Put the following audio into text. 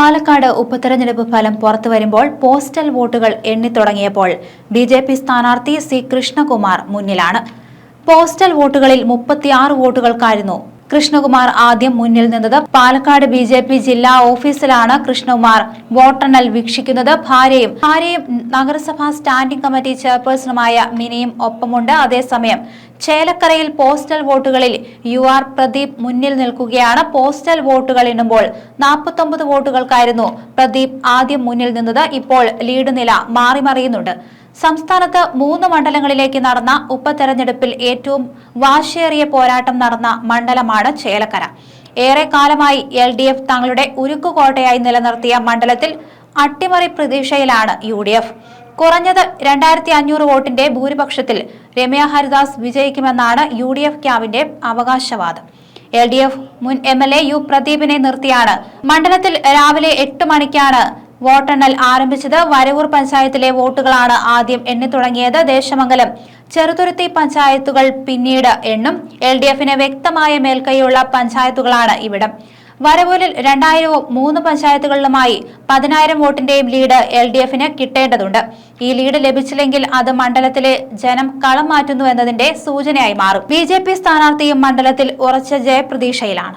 പാലക്കാട് ഉപതെരഞ്ഞെടുപ്പ് ഫലം പുറത്തു വരുമ്പോൾ പോസ്റ്റൽ വോട്ടുകൾ എണ്ണിത്തുടങ്ങിയപ്പോൾ ബി ജെ പി സ്ഥാനാർത്ഥി സി കൃഷ്ണകുമാർ മുന്നിലാണ്. പോസ്റ്റൽ വോട്ടുകളിൽ മുപ്പത്തിയാറ് വോട്ടുകൾക്കായിരുന്നു കൃഷ്ണകുമാർ ആദ്യം മുന്നിൽ നിന്നത് പാലക്കാട് ബി ജെ പി ജില്ലാ ഓഫീസിലാണ് കൃഷ്ണകുമാർ. വോട്ടെണ്ണൽ വീക്ഷിക്കുന്നത് ഭാര്യയും. ഭാര്യയും നഗരസഭാ സ്റ്റാൻഡിംഗ് കമ്മിറ്റി ചെയർപേഴ്സണുമായ മിനിയും ഒപ്പമുണ്ട്. അതേസമയം ചേലക്കരയിൽ പോസ്റ്റൽ വോട്ടുകളിൽ യു ആർ പ്രദീപ് മുന്നിൽ നിൽക്കുകയാണ്. പോസ്റ്റൽ വോട്ടുകൾ എണ്ണുമ്പോൾ നാൽപ്പത്തൊമ്പത് വോട്ടുകൾക്കായിരുന്നു പ്രദീപ് ആദ്യം മുന്നിൽ നിന്നത്. ഇപ്പോൾ ലീഡ് നില മാറിമറിയുന്നുണ്ട്. സംസ്ഥാനത്ത് മൂന്ന് മണ്ഡലങ്ങളിലേക്ക് നടന്ന ഉപതെരഞ്ഞെടുപ്പിൽ ഏറ്റവും വാശിയേറിയ പോരാട്ടം നടന്ന മണ്ഡലമാണ് ചേലക്കര. ഏറെ കാലമായി എൽ ഡി എഫ് തങ്ങളുടെ ഉരുക്കുകോട്ടയായി നിലനിർത്തിയ മണ്ഡലത്തിൽ അട്ടിമറി പ്രതീക്ഷയിലാണ് യു ഡി എഫ്. കുറഞ്ഞത് രണ്ടായിരത്തി അഞ്ഞൂറ് വോട്ടിന്റെ ഭൂരിപക്ഷത്തിൽ രമ്യ ഹരിദാസ് വിജയിക്കുമെന്നാണ് യു ഡി എഫ് ക്യാമ്പിന്റെ അവകാശവാദം. എൽ ഡി എഫ് മുൻ എം എൽ എ യു പ്രദീപിനെ നിർത്തിയാണ്. മണ്ഡലത്തിൽ രാവിലെ എട്ട് മണിക്കാണ് വോട്ടെണ്ണൽ ആരംഭിച്ചത് വരവൂർ പഞ്ചായത്തിലെ വോട്ടുകളാണ് ആദ്യം എണ്ണി തുടങ്ങിയത് ദേശമംഗലം. ചെറുതുരുത്തി പഞ്ചായത്തുകൾ പിന്നീട് എണ്ണും. എൽ ഡി എഫിന് വ്യക്തമായ മേൽക്കൈയുള്ള പഞ്ചായത്തുകളാണ് ഇവിടം. വരവൂരിൽ രണ്ടായിരവും മൂന്ന് പഞ്ചായത്തുകളിലുമായി പതിനായിരം വോട്ടിന്റെയും ലീഡ് എൽ ഡി എഫിന് കിട്ടേണ്ടതുണ്ട്. ഈ ലീഡ് ലഭിച്ചില്ലെങ്കിൽ അത് മണ്ഡലത്തിലെ ജനം കളം മാറ്റുന്നു എന്നതിന്റെ സൂചനയായി മാറും. ബി ജെ പി സ്ഥാനാർത്ഥിയും മണ്ഡലത്തിൽ ഉറച്ച ജയപ്രതീക്ഷയിലാണ്.